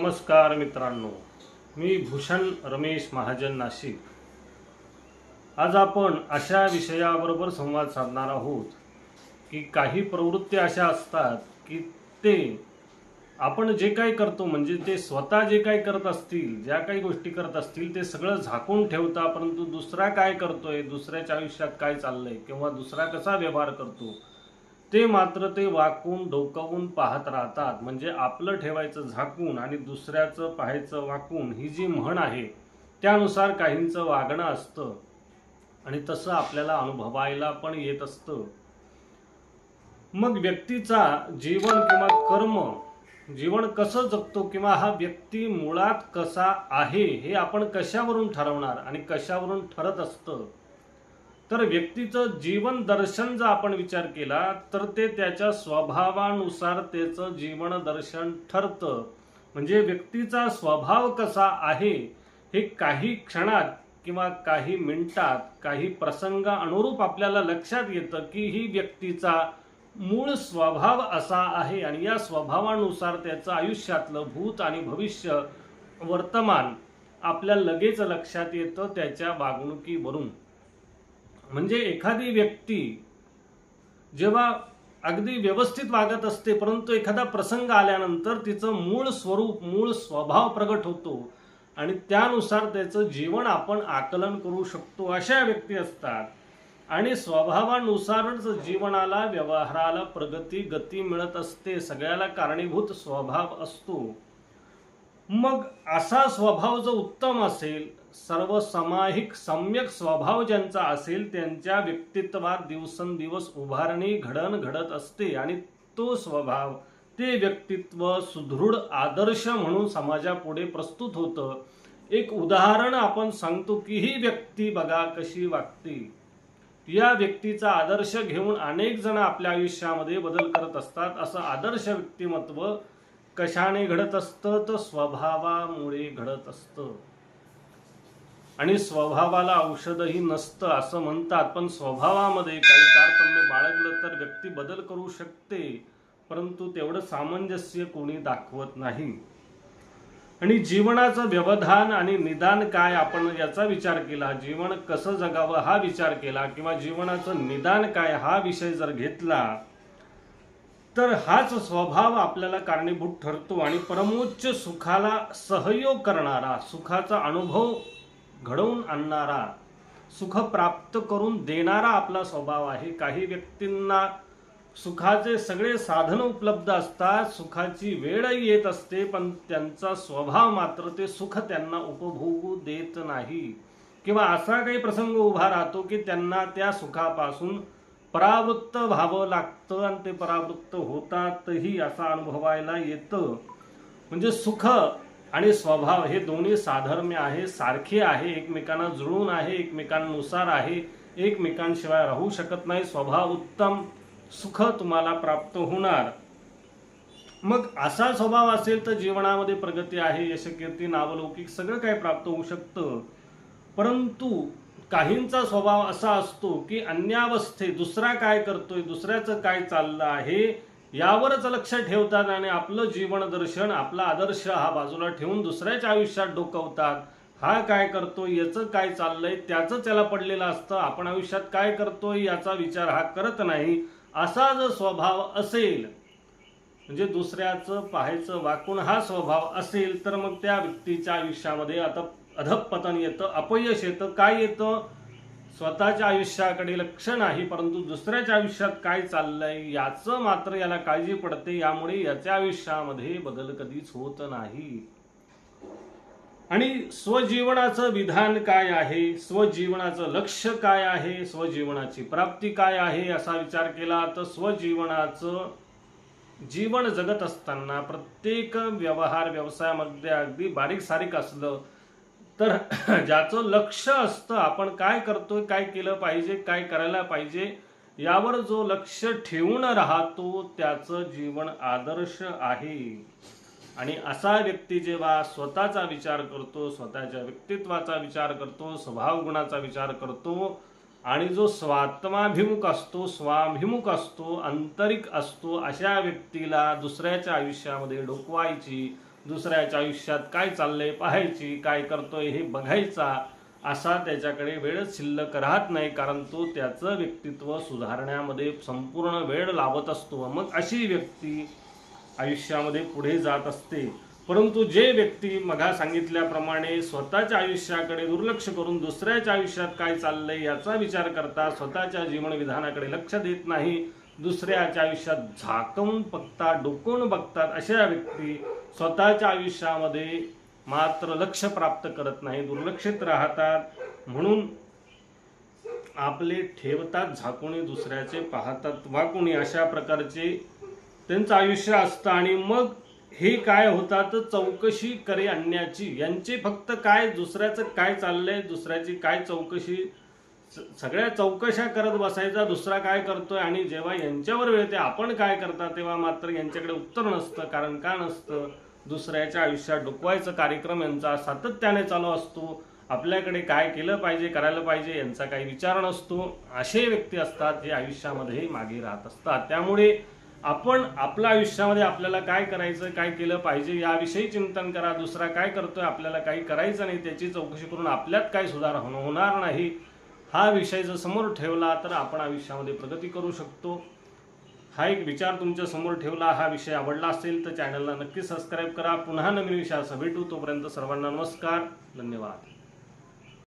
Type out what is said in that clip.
नमस्कार मित्रांनो मी भूषण रमेश महाजन नाशिक. आज आपण अशा विषयाबरोबर संवाद साधणार आहोत की काही प्रवृत्ती अशा असतात की ते आपण जे काही करतो म्हणजे ते स्वतः जे काही करत असतील ज्या काही गोष्टी करत असतील ते सगळं झाकून ठेवता परंतु दुसरा काय करतोय दुसऱ्याच्या आयुष्यात काय चाललंय किंवा दुसरा कसा व्यवहार करतो ते मात्र ते वाकून डोकावून पाहत राहतात. म्हणजे आपलं ठेवायचं झाकून आणि दुसऱ्याचं पाहायचं वाकून ही जी म्हण आहे त्यानुसार काहींचं वागणं असतं. आणि तसं आपल्याला अनुभवायला पण येत असतं. मग व्यक्तीचा जीवन किंवा कर्म जीवन कसं जगतो किंवा हा व्यक्ती मुळात कसा आहे हे आपण कशावरून ठरवणार आणि कशावरून ठरत असतं? तर व्यक्तीचं जीवन दर्शन जर आपण विचार केला तर ते त्याच्या स्वभावानुसार त्याचं जीवन दर्शन ठरतं. म्हणजे व्यक्तीचा स्वभाव कसा आहे हे काही क्षणात किंवा काही मिनिटात काही प्रसंग अनुरूप आपल्याला लक्षात येतं की ही व्यक्तीचा मूळ स्वभाव असा आहे आणि या स्वभावानुसार त्याचं आयुष्यातलं भूत आणि भविष्य वर्तमान आपल्या लगेच लक्षात येतं त्याच्या वागणुकीवरून. म्हणजे एखादी व्यक्ती जेव्हा अगदी व्यवस्थित वागत असते परंतु एखादा प्रसंग आल्यानंतर तिचं मूळ स्वरूप मूळ स्वभाव प्रगट होतो आणि त्यानुसार त्याचं जीवन आपण आकलन करू शकतो. अशा व्यक्ती असतात. आणि स्वभावानुसारच जीवनाला व्यवहाराला प्रगती गती मिळत असते. सगळ्याला कारणीभूत स्वभाव असतो. मग असा स्वभाव जो उत्तम असेल सर्वसामाहिक सम्यक स्वभाव ज्यांचा असेल त्यांच्या व्यक्तित्वात दिवसेंदिवस उभारणी घडण घडत असते आणि तो स्वभाव ते व्यक्तित्व सुदृढ आदर्श म्हणून समाजापुढे प्रस्तुत होतं. एक उदाहरण आपण सांगतो की ही व्यक्ती बघा कशी वागते. या व्यक्तीचा आदर्श घेऊन अनेक जण आपल्या आयुष्यामध्ये बदल करत असतात. असं आदर्श व्यक्तिमत्व कशाने घडत असतं? तर स्वभावामुळे घडत असतं. आणि स्वभावाला औषधही नसतं असं म्हणतात. पण स्वभावामध्ये काही तारतम्य बाळगलं तर व्यक्ती बदल करू शकते परंतु तेवढं सामंजस्य कोणी दाखवत नाही. आणि जीवनाचं व्यवधान आणि निदान काय? आपण याचा विचार केला. जीवन कसं जगावं हा विचार केला. किंवा जीवनाचं निदान काय हा विषय जर घेतला तर हाच स्वभाव आपल्याला कारणीभूत ठरतो आणि परमोच्च सुखाला सहयोग करणारा सुखाचा अनुभव घडवून आणणारा सुख प्राप्त करून देणारा आपला स्वभाव आहे. काही व्यक्तींना सुखाचे सगळे साधन उपलब्ध असतात सुखाची वेळही येत असते पण त्यांचा स्वभाव मात्र ते सुख त्यांना उपभोगू देत नाही. किंवा असा काही प्रसंग उभा राहतो की त्यांना त्या सुखापासून परावृत्त व्हावं लागतं आणि ते परावृत्त होतातही असा अनुभवायला येतं. म्हणजे सुख आणि स्वभाव हे दोन्ही साधर्म्य आहे सारखे आहे एकमेकांना जुळून आहे एकमेकांनुसार आहे एकमेकांशिवाय राहू शकत नाही. स्वभाव उत्तम सुख तुम्हाला प्राप्त होणार. मग असा स्वभाव असेल तर जीवनामध्ये प्रगती आहे यशकीर्ती नावलौकिक सगळं काय प्राप्त होऊ शकतं. परंतु काहींचा स्वभाव असा असतो की अन्यावस्थे दुसरा काय करतोय दुसऱ्याचं काय चाललं आहे यावरच लक्ष ठेवतात आणि आपलं जीवनदर्शन आपला आदर्श हा बाजूला ठेवून दुसऱ्याच्या आयुष्यात डोकवतात. हा काय करतो याचं काय चाललंय त्याचं त्याला पडलेलं असतं. आपण आयुष्यात काय करतोय याचा विचार हा करत नाही असा जर स्वभाव असेल म्हणजे दुसऱ्याचं पाहायचं वाकून हा स्वभाव असेल तर मग त्या व्यक्तीच्या आयुष्यामध्ये आता अधपतन येतं अपयश येतं. काय येतं? स्वतःच्या आयुष्याकडे लक्ष नाही परंतु दुसऱ्याच्या आयुष्यात काय चाललंय याचं मात्र याला काळजी पडते. यामुळे याच्या आयुष्यामध्ये बदल कधीच होत नाही. आणि स्वजीवनाचं विधान काय आहे? स्वजीवनाचं लक्ष काय आहे? स्वजीवनाची प्राप्ती काय आहे? असा विचार केला तर स्वजीवनाचं जीवन जगत असताना प्रत्येक व्यवहार व्यवसायामध्ये अगदी बारीक सारीक असलं तर ज्याचं लक्ष असतं आपण काय करतोय काय केलं पाहिजे काय करायला पाहिजे यावर जो लक्ष ठेवून राहतो त्याचं जीवन आदर्श आहे. आणि असा व्यक्ती जेव्हा स्वतःचा विचार करतो स्वतःच्या व्यक्तित्वाचा विचार करतो स्वभाव गुणाचा विचार करतो आणि जो स्वात्माभिमुख असतो स्वाभिमुख असतो आंतरिक असतो अशा व्यक्तीला दुसऱ्याच्या आयुष्यामध्ये डोकवायची दुसऱ्याच्या आयुष्यात काय चाललंय पाहायची काय करतोय हे बघायचा असा त्याच्याकडे वेळच शिल्लक राहत नाही कारण तो त्याचं व्यक्तित्व सुधारण्यामध्ये संपूर्ण वेळ लावत असतो. मग अशी व्यक्ती आयुष्यामध्ये पुढे जात असते. परंतु जे व्यक्ती मघा सांगितल्याप्रमाणे स्वतःच्या आयुष्याकडे दुर्लक्ष करून दुसऱ्याच्या आयुष्यात काय चाललंय याचा विचार करता स्वतःच्या जीवनविधानाकडे लक्ष देत नाही दुसऱ्याच्या आयुष्यात झाकून बघतात डोकून बघतात अशा व्यक्ती स्वतःच्या आयुष्यामध्ये मात्र लक्ष प्राप्त करत नाही दुर्लक्षित राहतात. म्हणून आपले ठेवतात झाकुणी दुसऱ्याचे पाहतात वाकुणी अशा प्रकारचे त्यांचं आयुष्य असतं. आणि मग हे काय होतात? चौकशी करे आणण्याची यांचे फक्त काय दुसऱ्याचं काय चाललंय दुसऱ्याची काय चौकशी सगळ्या चौकशा करत बसायचा दुसरा काय करतोय आणि जेव्हा यांच्यावर वेळ येते आपण काय करता तेव्हा मात्र यांच्याकडे उत्तर नसतं. कारण का नसतं? दुसऱ्याच्या आयुष्यात डुकवायचा कार्यक्रम यांचा सातत्याने चालू असतो. आपल्याकडे काय केलं पाहिजे करायला पाहिजे यांचा काही विचार नसतो. असे व्यक्ती असतात जे आयुष्यामध्ये मागे राहत असतात. त्यामुळे आपण आपल्या आयुष्यामध्ये आपल्याला काय करायचं काय केलं पाहिजे याविषयी चिंतन करा. दुसरा काय करतोय आपल्याला काही करायचं नाही त्याची चौकशी करून आपल्यात काय सुधार होणं- होणार नाही. हा विषय जर समोर ठेवला तर आपण आयुष्यामध्ये प्रगती करू शकतो. हा एक विचार तुमच्यासमोर ठेवला हा विषय आवडला असेल तर चॅनलला नक्की सबस्क्राईब करा. पुन्हा नवीन विषयासह भेटू. तोपर्यंत सर्वांना नमस्कार. धन्यवाद.